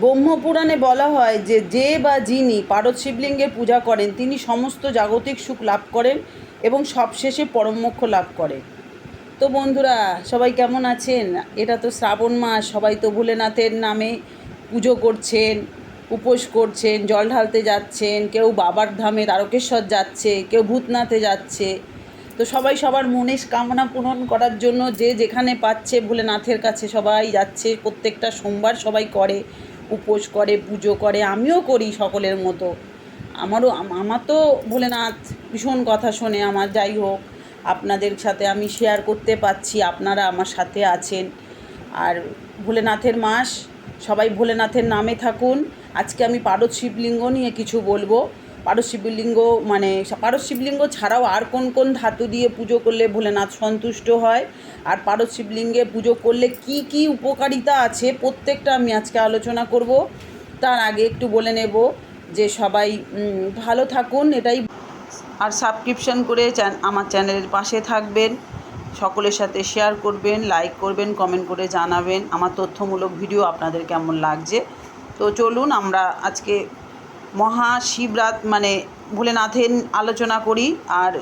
ব্রহ্মপুরাণে বলা হয় যে যে বা যিনি পারদ শিবলিঙ্গের পূজা করেন, তিনি সমস্ত জাগতিক সুখ লাভ করেন এবং সবশেষে পরমোক্ষ লাভ করেন। তো বন্ধুরা, সবাই কেমন আছেন? এটা তো শ্রাবণ মাস, সবাই তো ভোলেনাথের নামে পুজো করছেন, উপোস করছেন, জল ঢালতে যাচ্ছেন, কেউ বাবার ধামে তারকেশ্বর যাচ্ছে, কেউ ভূতনাথে যাচ্ছে। তো সবাই সবার মনের কামনা পূরণ করার জন্য যে যেখানে পাচ্ছে ভোলেনাথের কাছে সবাই যাচ্ছে, প্রত্যেকটা সোমবার সবাই করে। উপোস করে, পুজো করে, আমিও করি সকলের মতো। আমারও আমার তো ভোলেনাথ ভীষণ কথা শোনে, আমার যাই হোক, আপনাদের সাথে আমি শেয়ার করতে পারছি, আপনারা আমার সাথে আছেন। আর ভোলেনাথের মাস, সবাই ভোলেনাথের নামে থাকুন। আজকে আমি পারদ শিবলিঙ্গ নিয়ে কিছু বলব। পারদ শিবলিঙ্গ মানে পারদ শিবলিঙ্গ ছাড়াও আর কোন কোন ধাতু দিয়ে পুজো করলে ভোলেনাথ সন্তুষ্ট হয়? আর পারদ শিবলিঙ্গে পুজো করলে কি কি উপকারিতা আছে? প্রত্যেকটা আমি আজকে আলোচনা করব। তার আগে একটু বলে নেব যে সবাই ভালো থাকুন। এটাই আর সাবস্ক্রিপশন করে আমার চ্যানেলের পাশে থাকবেন। সকলের সাথে শেয়ার করবেন লাইক করবেন কমেন্ট করে জানাবেন। আমার তথ্যমূলক ভিডিও আপনাদের কেমন লাগছে? তো চলুন আমরা আজকে মহাশিবরাত মানে ভোলেনাথের আলোচনা করি। আর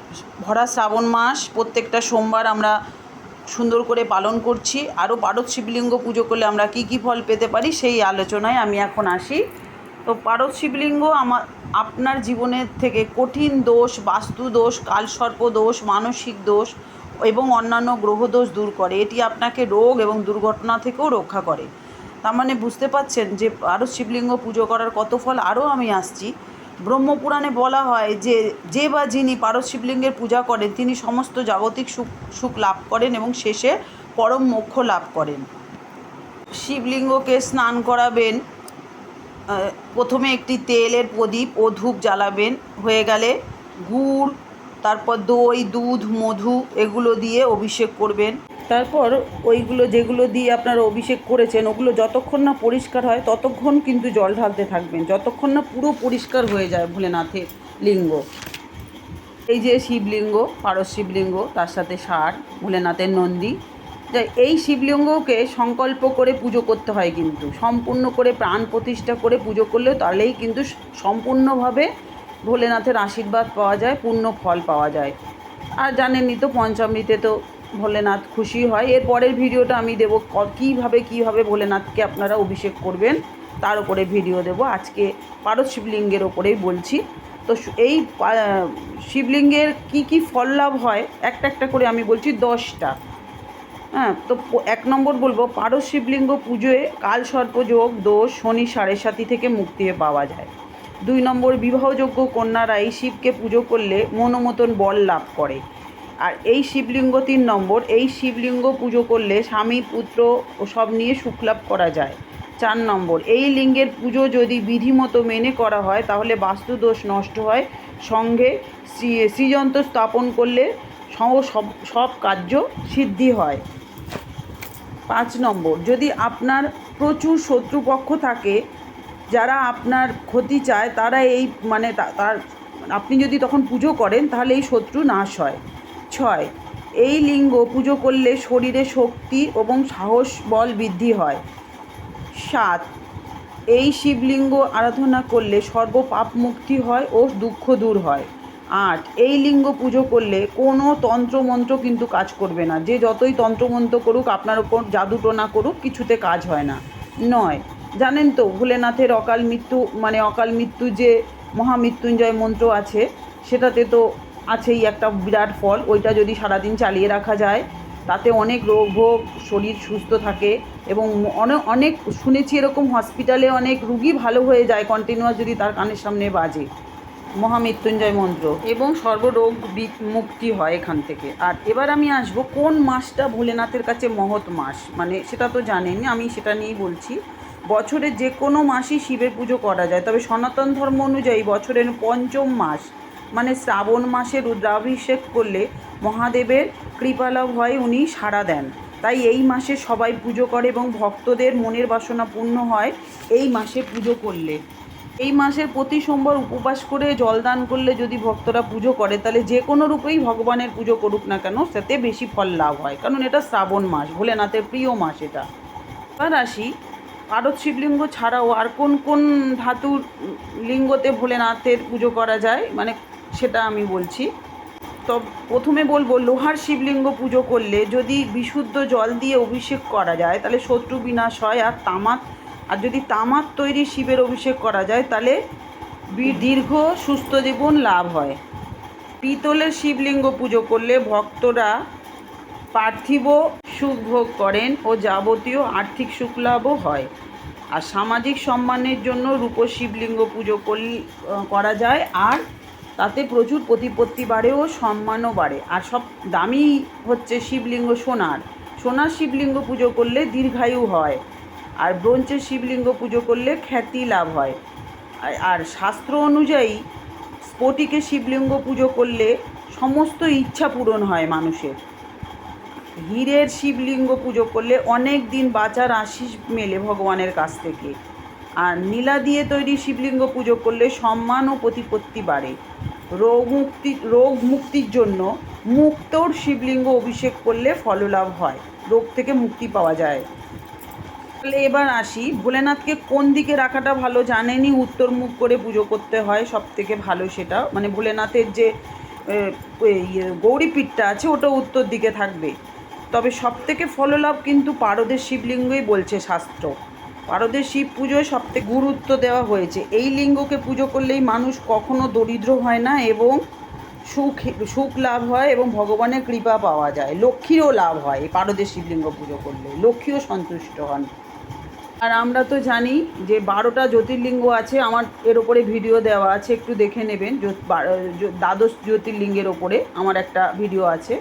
ভরা শ্রাবণ মাস, প্রত্যেকটা সোমবার আমরা সুন্দর করে পালন করছি। আরও পারদ শিবলিঙ্গ পুজো করলে আমরা কি কি ফল পেতে পারি সেই আলোচনায় আমি এখন আসি। তো পারদ শিবলিঙ্গ আমার আপনার জীবনের থেকে কঠিন দোষ, বাস্তু দোষ, কালসর্প দোষ, মানসিক দোষ এবং অন্যান্য গ্রহদোষ দূর করে। এটি আপনাকে রোগ এবং দুর্ঘটনা থেকেও রক্ষা করে। তার মানে বুঝতে পাচ্ছেন যে আরও শিবলিঙ্গ পুজো করার কত ফল আরও আমি আসছি। ব্রহ্মপুরাণে বলা হয় যে যে বা যিনি পারদ শিবলিঙ্গের পূজা করেন, তিনি সমস্ত জাগতিক সুখ সুখ লাভ করেন এবং শেষে পরম মোক্ষ লাভ করেন। শিবলিঙ্গকে স্নান করাবেন প্রথমে একটি তেলের প্রদীপ ও ধূপ জ্বালাবেন, হয়ে গেলে গুড় তারপর দই, দুধ, মধু এগুলো দিয়ে অভিষেক করবেন। তারপর ওইগুলো যেগুলো দিয়ে আপনারা অভিষেক করেছেন, ওগুলো যতক্ষণ না পরিষ্কার হয়, ততক্ষণ কিন্তু জল ঢালতে থাকবেন। যতক্ষণ না পুরো পরিষ্কার হয়ে যায় ভোলেনাথের লিঙ্গ। এই যে শিবলিঙ্গ, পারস শিবলিঙ্গ, তার সাথে ষাঁড়, ভোলেনাথের নন্দী। এই শিবলিঙ্গকে সংকল্প করে পুজো করতে হয় কিন্তু। সম্পূর্ণ করে প্রাণ প্রতিষ্ঠা করে পুজো করলে তাহলেই কিন্তু সম্পূর্ণভাবে ভোলেনাথের আশীর্বাদ পাওয়া যায়, পূর্ণ ফল পাওয়া যায়। আর জানেনই তো, পঞ্চামৃতে তো ভোলেনাথ খুশি হয়। এর পরের ভিডিওটা আমি দেবো কীভাবে কীভাবে ভোলেনাথকে আপনারা অভিষেক করবেন, তার উপরে ভিডিও দেব। আজকে পারদ শিবলিঙ্গের ওপরেই বলছি। তো এই শিবলিঙ্গের কি কি ফল লাভ হয়? একটা একটা করে আমি বলছি, দশটা। হ্যাঁ তো এক নম্বর বলব, পারদ শিবলিঙ্গ পুজোয় কাল সর্পযোগ দোষ, শনি সাড়ে সাতি থেকে মুক্তি পাওয়া যায়। দুই নম্বর বিবাহযোগ্য কন্যারা এই শিবকে পুজো করলে মনোমতন বল লাভ করে। আর এই শিবলিঙ্গ তিন নম্বর, এই শিবলিঙ্গ পুজো করলে স্বামী, পুত্র ও সব নিয়ে সুখ লাভ করা যায়। চার নম্বর, এই লিঙ্গের পুজো যদি বিধিমতো মেনে করা হয়, তাহলে বাস্তুদোষ নষ্ট হয়। সঙ্গে শ্রী- শ্রীযন্ত্র স্থাপন করলে সব সব কার্য সিদ্ধি হয়। পাঁচ নম্বর, যদি আপনার প্রচুর শত্রুপক্ষ থাকে যারা আপনার ক্ষতি চায়, তারা এই মানে তার, আপনি যদি তখন পুজো করেন, তাহলে এই শত্রু নাশ হয়। ছয়, এই লিঙ্গ পুজো করলে শরীরে শক্তি এবং সাহস বল বৃদ্ধি হয়। সাত, এই শিবলিঙ্গ আরাধনা করলে সর্বপাপ মুক্তি হয় ও দুঃখ দূর হয়। আট, এই লিঙ্গ পুজো করলে কোনো তন্ত্রমন্ত্র কিন্তু কাজ করবে না। যে যতই তন্ত্রমন্ত্র করুক, আপনার ওপর জাদুটোনা করুক, কিছুতে কাজ হয় না। নয় জানেন তো, ভোলেনাথের অকাল মৃত্যু মানে অকাল মৃত্যু যে মহামৃত্যুঞ্জয় মন্ত্র আছে, সেটাতে তো আছেই একটা বিরাট ফল। ওইটা যদি সারাদিন চালিয়ে রাখা যায়, তাতে অনেক রোগ ভোগ, শরীর সুস্থ থাকে এবং অনেক অনেক, শুনেছি এরকম হসপিটালে অনেক রুগী ভালো হয়ে যায় কন্টিনিউয়াস যদি তার কানের সামনে বাজে। মহামৃত্যুঞ্জয় মন্ত্র। এবং সর্বরোগ মুক্তি হয় এখান থেকে। আর এবার আমি আসব কোন মাসটা ভোলেনাথের কাছে মহৎ মাস? মানে সেটা তো জানেনই, আমি সেটা নিয়েই বলছি। বছরের যে কোনো মাসই শিবের পুজো করা যায়। তবে সনাতন ধর্ম অনুযায়ী বছরের পঞ্চম মাস মানে শ্রাবণ মাসে রুদ্রাভিষেক করলে মহাদেবের কৃপালাভ হয়, উনি সাড়া দেন। তাই এই মাসে সবাই পুজো করে এবং ভক্তদের মনের বাসনা পূর্ণ হয় এই মাসে পুজো করলে। এই মাসের প্রতি সোমবার উপবাস করে জলদান করলে যদি ভক্তরা পুজো করে, তাহলে যে কোনো রূপেই ভগবানের পুজো করুক না কেন তাতে বেশি ফল লাভ হয়। কারণ এটা শ্রাবণ মাস, ভোলেনাথের প্রিয় মাস এটা। এবার আসি পারদ শিবলিঙ্গ ছাড়াও আর কোন কোন ধাতুর লিঙ্গতে ভোলেনাথের পুজো করা যায়? মানে সেটা আমি বলছি। তো প্রথমে বলব, লোহার শিবলিঙ্গ পুজো করলে যদি বিশুদ্ধ জল দিয়ে অভিষেক করা যায়, তাহলে শত্রু বিনাশ হয় আর তামাক, আর যদি তামাক তৈরি শিবের অভিষেক করা যায়, তাহলে দীর্ঘ সুস্থ জীবন লাভ হয়। পিতলের শিবলিঙ্গ পুজো করলে ভক্তরা পার্থিব সুখ ভোগ করেন ও যাবতীয় আর্থিক সুখ লাভও হয়। আর সামাজিক সম্মানের জন্য রূপ শিবলিঙ্গ পুজো করা যায়। আর তাতে প্রচুর প্রতিপত্তি বাড়ে ও সম্মানও বাড়ে। আর সব দামি হচ্ছে শিবলিঙ্গ সোনার। সোনার শিবলিঙ্গ পুজো করলে দীর্ঘায়ু হয়। আর ব্রোঞ্চের শিবলিঙ্গ পুজো করলে খ্যাতি লাভ হয়। আর- আর শাস্ত্র অনুযায়ী স্ফটিকে শিবলিঙ্গ পুজো করলে সমস্ত ইচ্ছা পূরণ হয় মানুষের। হীরের শিবলিঙ্গ পুজো করলে অনেক দিন বাঁচার আশিস মেলে ভগবানের কাছ থেকে। আর নীলা দিয়ে তৈরি শিবলিঙ্গ পুজো করলে সম্মান ও প্রতিপত্তি বাড়ে। রোগ মুক্তি রোগ মুক্তির জন্য মুক্তর শিবলিঙ্গ অভিষেক করলে ফললাভ হয় রোগ থেকে মুক্তি পাওয়া যায়। তাহলে এবার আসি ভোলেনাথকে কোন দিকে রাখাটা ভালো জানেনই উত্তর মুখ করে পুজো করতে হয় সব থেকে ভালো সেটা। মানে ভোলেনাথের যে ইয়ে, গৌরীপীঠটা আছে ওটা উত্তর দিকে থাকবে। তবে সব থেকে ফললাভ কিন্তু পারদের শিবলিঙ্গই বলছে শাস্ত্র। পারদের শিব পুজোয় সব থেকে গুরুত্ব দেওয়া হয়েছে। এই লিঙ্গকে পুজো করলেই মানুষ কখনো দরিদ্র হয় না এবং সুখ সুখ লাভ হয় এবং ভগবানের কৃপা পাওয়া যায়। লক্ষ্মীরও লাভ হয় পারদের শিবলিঙ্গ পুজো করলে। লক্ষ্মীও সন্তুষ্ট হন। আর আমরা তো জানি যে বারোটা জ্যোতির্লিঙ্গ আছে, আমার এর ওপরে ভিডিও দেওয়া আছে, একটু দেখে নেবেন। দ্বাদশ জ্যোতির্লিঙ্গের ওপরে আমার একটা ভিডিও আছে।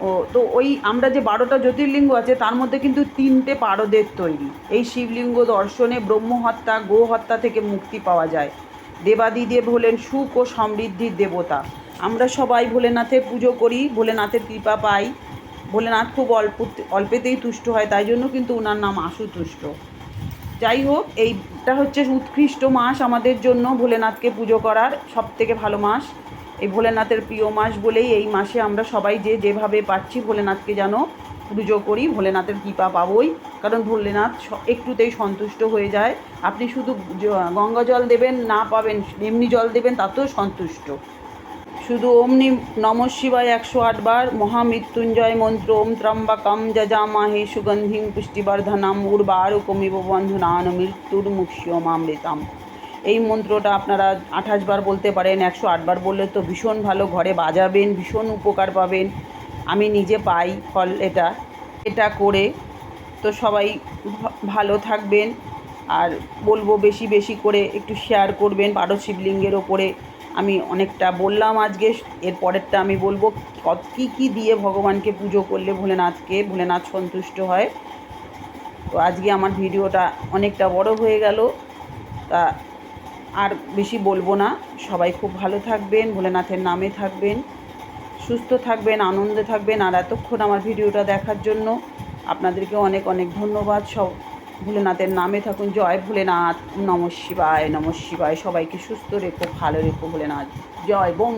ও, তো ওই আমরা যে বারোটা জ্যোতির্লিঙ্গ আছে, তার মধ্যে কিন্তু তিনটে পারদের তৈরি। এই শিবলিঙ্গ দর্শনে ব্রহ্মহত্যা, গোহত্যা থেকে মুক্তি পাওয়া যায়। দেবাদিদেব হলেন সুখ ও সমৃদ্ধির দেবতা। আমরা সবাই ভোলেনাথের পুজো করি, ভোলেনাথের কৃপা পাই। ভোলেনাথ খুব অল্প, অল্পেতেই তুষ্ট হয়, তাই জন্য কিন্তু ওনার নাম আশুতুষ্ট। যাই হোক, এইটা হচ্ছে উৎকৃষ্ট মাস আমাদের জন্য, ভোলেনাথকে পুজো করার সব থেকে ভালো মাস। এই ভোলেনাথের প্রিয় মাস বলেই এই মাসে আমরা সবাই যে যেভাবে পাচ্ছি ভোলেনাথকে যেন পুজো করি, ভোলেনাথের কৃপা পাবই। কারণ ভোলেনাথ একটুতেই সন্তুষ্ট হয়ে যায়। আপনি শুধু গঙ্গা জল দেবেন, না পাবেন, এমনি জল দেবেন, তাতেও সন্তুষ্ট। শুধু ওম নি নম শিবায় একশো আটবার মহামৃত্যুঞ্জয় মন্ত্র, ওম ত্রম্বকম যজামাহে সুগন্ধিং পুষ্টিবর্ধনাম, উর্বারুকমিব বন্ধনান মৃত্যুর মুখ্যমামৃতাম এই মন্ত্রটা আপনারা আঠাশ বার বলতে পারেন, একশো আটবার বললে তো ভীষণ ভালো, ঘরে বাজাবেন, ভীষণ উপকার পাবেন। আমি নিজে পাই ফল এটা। এটা করে তো সবাই ভালো থাকবেন। আর বলব বেশি বেশি করে একটু শেয়ার করবেন পারো শিবলিঙ্গের ওপরে। আমি অনেকটা বললাম আজকে, এর পরেরটা আমি বলব কত- কী কী দিয়ে ভগবানকে পুজো করলে ভোলেনাথকে, ভোলেনাথ সন্তুষ্ট হয়। তো আজকে আমার ভিডিওটা অনেকটা বড় হয়ে গেল। তা আর বেশি বলব না। সবাই খুব ভালো থাকবেন, ভোলেনাথের নামে থাকবেন, সুস্থ থাকবেন, আনন্দে থাকবেন, আর এতক্ষণ আমার ভিডিওটা দেখার জন্য আপনাদেরকে অনেক অনেক ধন্যবাদ। সব ভোলেনাথের নামে থাকুন। জয় ভোলেনাথ। নম শিবায় নম শিবায়। সবাইকে সুস্থ রেখো, ভালো রেখো ভোলেনাথ। জয় বোম